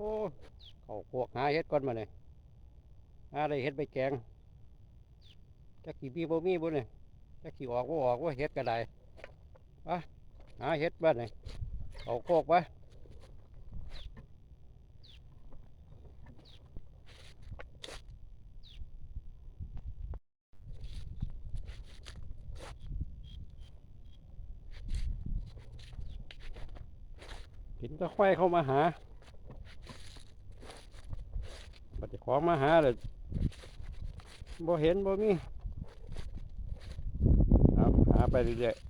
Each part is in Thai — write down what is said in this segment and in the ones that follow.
อ้เขาพวกหาเฮ็ดก่อนมาเนี่ยหาได้เฮ็ดไปแกงจักกี่ปีบ่มีบ่เนี่ยจักกี่ออกบ่ออกว่าเฮ็ดก็ได้อะหาเฮ็ดบ้านเนี่ยเขาโคกไปเห็นตะไคร่เข้ามาหา บัดนี้ของมาหาเลยบ่เห็นบ่มีเอาหาไปเรื่อยๆ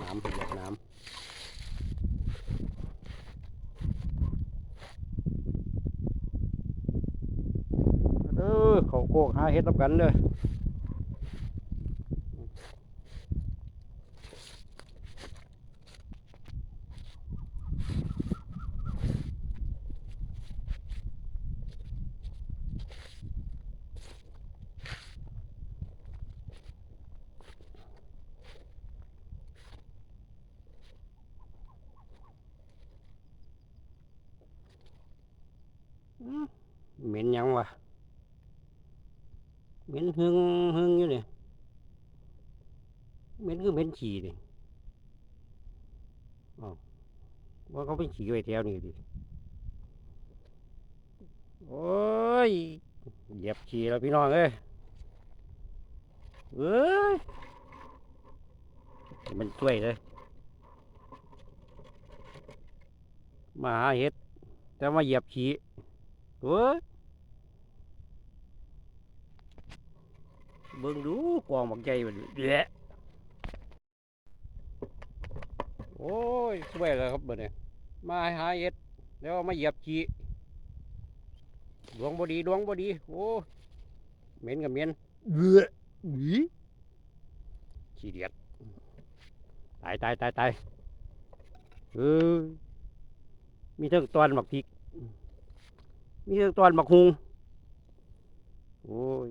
น้ำเหยียบน้ำเออเขาโคกหาเห็ดรับกันเลย เหม็นยังวะเหม็นหึงหึงอยู่เนี่ยเหม็นคือเหม็นฉี่นี่อ้าวว่าเขาไปฉี่ไว้แถวนี้ดิโอ้ยเหยียบฉี่แล้วพี่น้องเอ้ยเอ้ยมันช่วยเลยมาหาเห็ดแต่มาเหยียบฉี่ เว้ยเบิ่งดูกองบักใหญ่มันแหละโอ้ยสวยเลยครับเบิ่เนี่ยมาหาเอ็ดแล้วมาเหยียบจีดวงบดีดวงบดี โอ้เหม็นกับเหม็นเบื่อหวีขี้เดียดตายตายตายตายเออมีทั้งตอนบักพริก มีตอนบักฮุงโอ้ย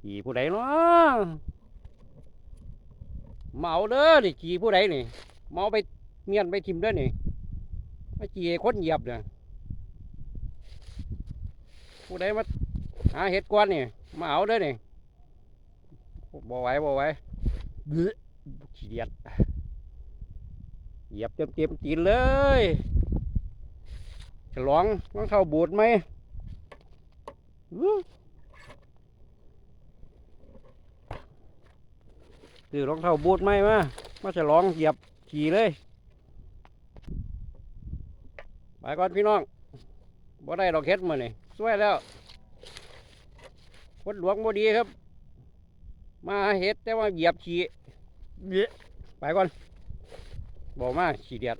ขี่ผู้ใดเนาะเมาเด้อนี่ขี่ผู้ใดนี่เมาไปเมียนไปทิมเด้อนี่มาขี่ให้คนเหยียบเนี่ยผู้ใดมาหาเห็ดกวนนี่มาเอาเด้อนี่บ่ไหวบ่ไหวเบ้อขี้เดียดเหยียบเต็มเต็มๆตีนเลย ลองรองเท้าบูดไหมอื้อซื้อรองเท้าบูดไหมมามาฉลองเหยียบขี่เลยไปก่อนพี่น้องบ่ได้ดอกเฮ็ดมานี่สวยแล้วคนหลวงบ่ดีครับ มาหาเฮ็ดแต่ว่าเหยียบขี่เยะไปก่อนบอกมาขี่เดียด